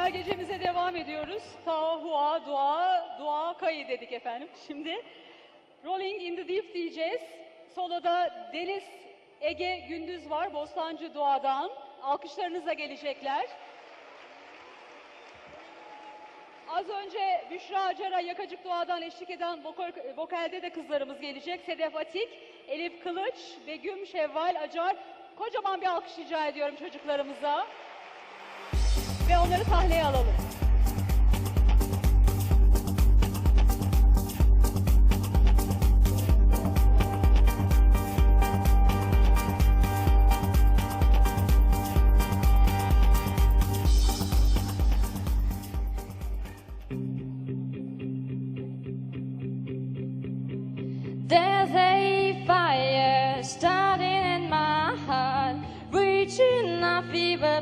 Güzel gecemize devam ediyoruz. Ta hua dua, dua kayı dedik efendim. Şimdi Rolling in the Deep diyeceğiz. Soloda Deniz Ege Gündüz var Bostancı Doğa'dan. Alkışlarınızla gelecekler. Az önce Büşra Acara Yakacık Doğa'dan eşlik eden vokal, vokalde de kızlarımız gelecek. Sedef Atik, Elif Kılıç, Begüm Şevval Acar. Kocaman bir alkış rica ediyorum çocuklarımıza ve onları sahneye alalım.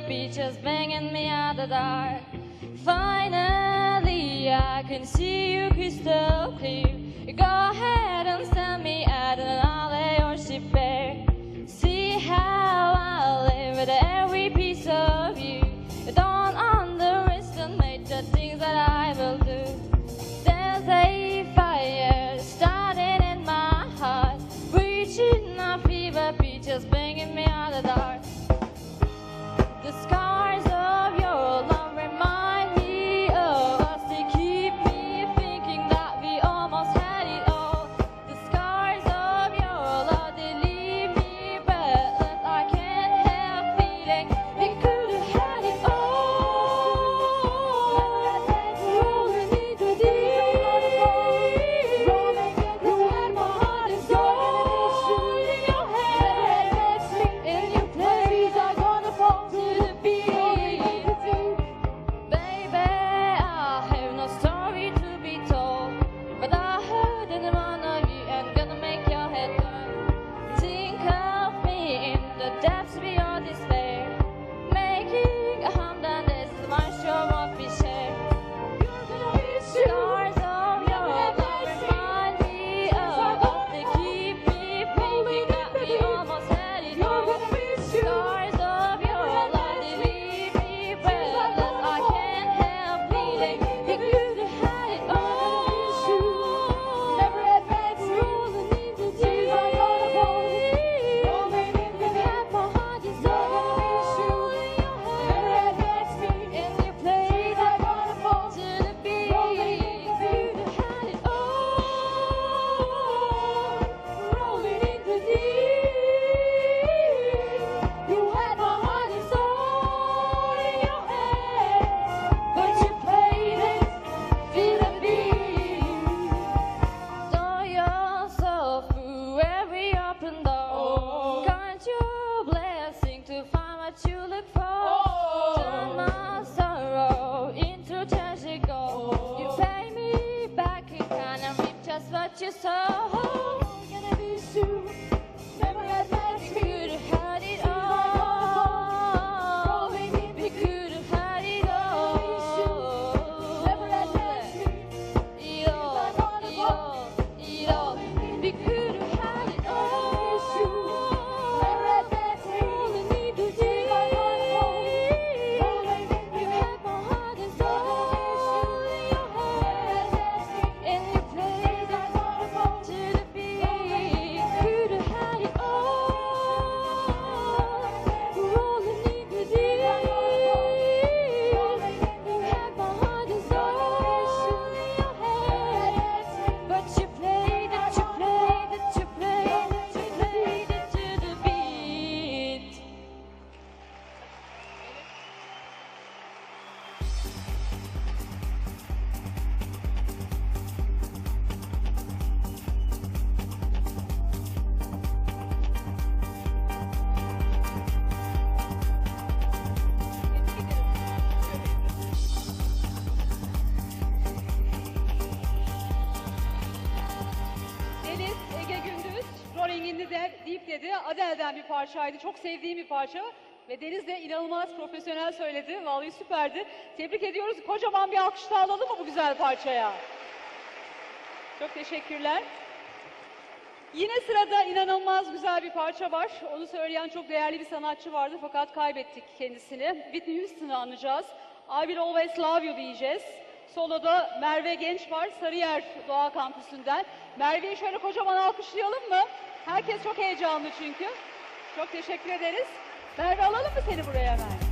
beaches banging me out the dark. Finally, I can see you crystal clear. Go ahead and send me out an alley or ship so söyledi. Adele'den bir parçaydı. Çok sevdiğim bir parça. Ve Deniz de inanılmaz profesyonel söyledi. Vallahi süperdi. Tebrik ediyoruz. Kocaman bir alkış daha alalım mı bu güzel parçaya? Çok teşekkürler. Yine sırada inanılmaz güzel bir parça var. Onu söyleyen çok değerli bir sanatçı vardı fakat kaybettik kendisini. Whitney Houston'ı anacağız. I Will Always Love You diyeceğiz. Soloda Merve Genç var Sarıyer Doğa Kampüsü'nden. Merve'yi şöyle kocaman alkışlayalım mı? Herkes çok heyecanlı çünkü. Çok teşekkür ederiz. Merve alalım mı seni buraya hemen?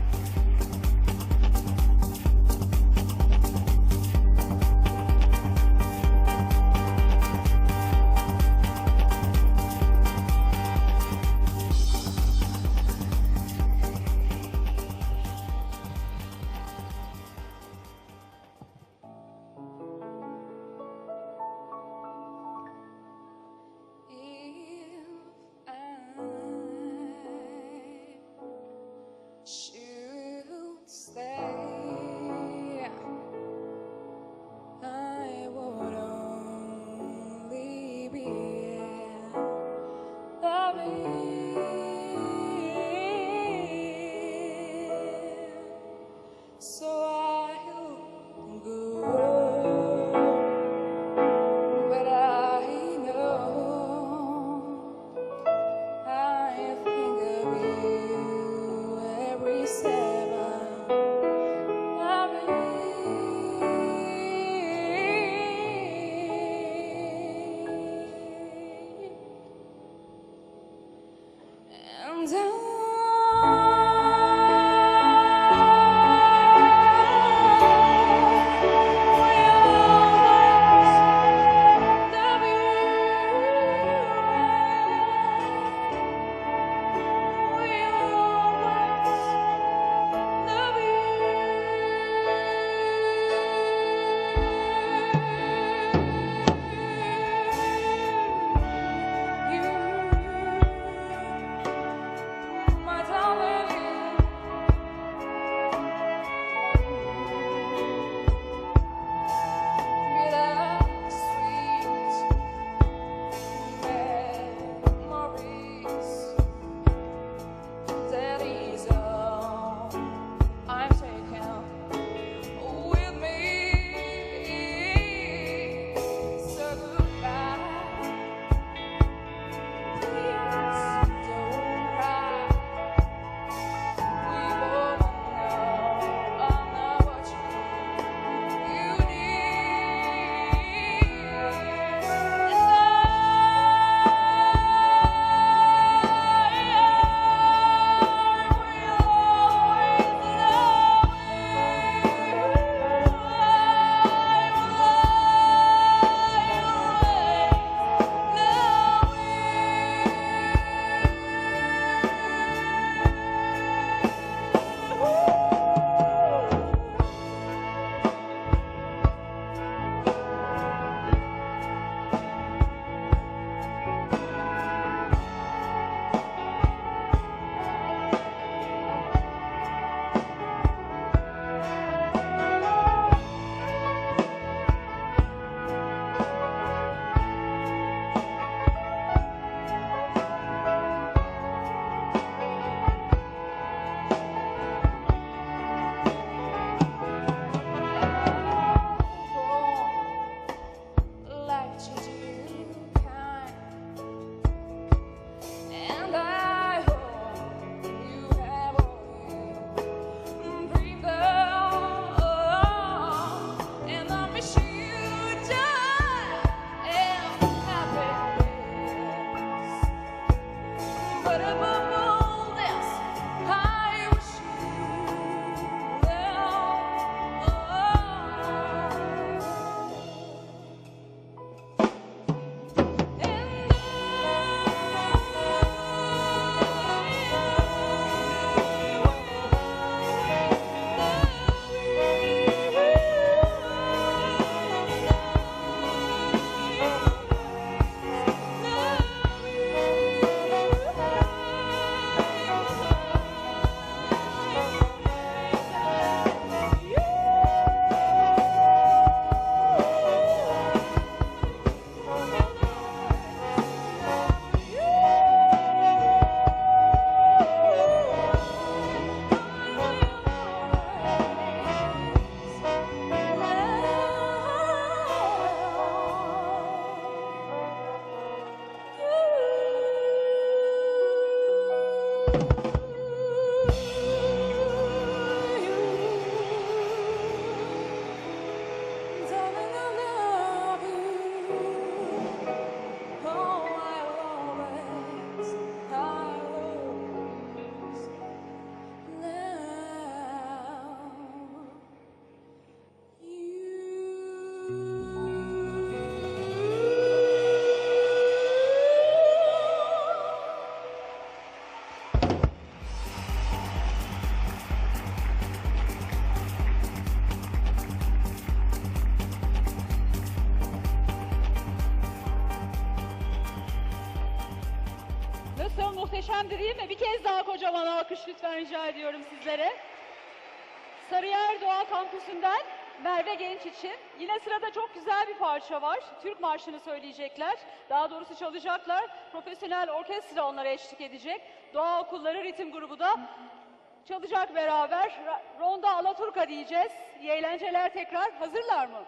Bir kez daha kocaman alkış lütfen rica ediyorum sizlere. Sarıyer Doğa Kampüsü'nden Merve Genç için. Yine sırada çok güzel bir parça var. Türk Marşı'nı söyleyecekler. Daha doğrusu çalacaklar. Profesyonel orkestra onlara eşlik edecek. Doğa Okulları Ritim Grubu da çalacak beraber. Ra- Ronda Alaturka diyeceğiz. İyi eğlenceler tekrar. Hazırlar mı?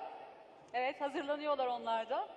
Evet hazırlanıyorlar onlar da.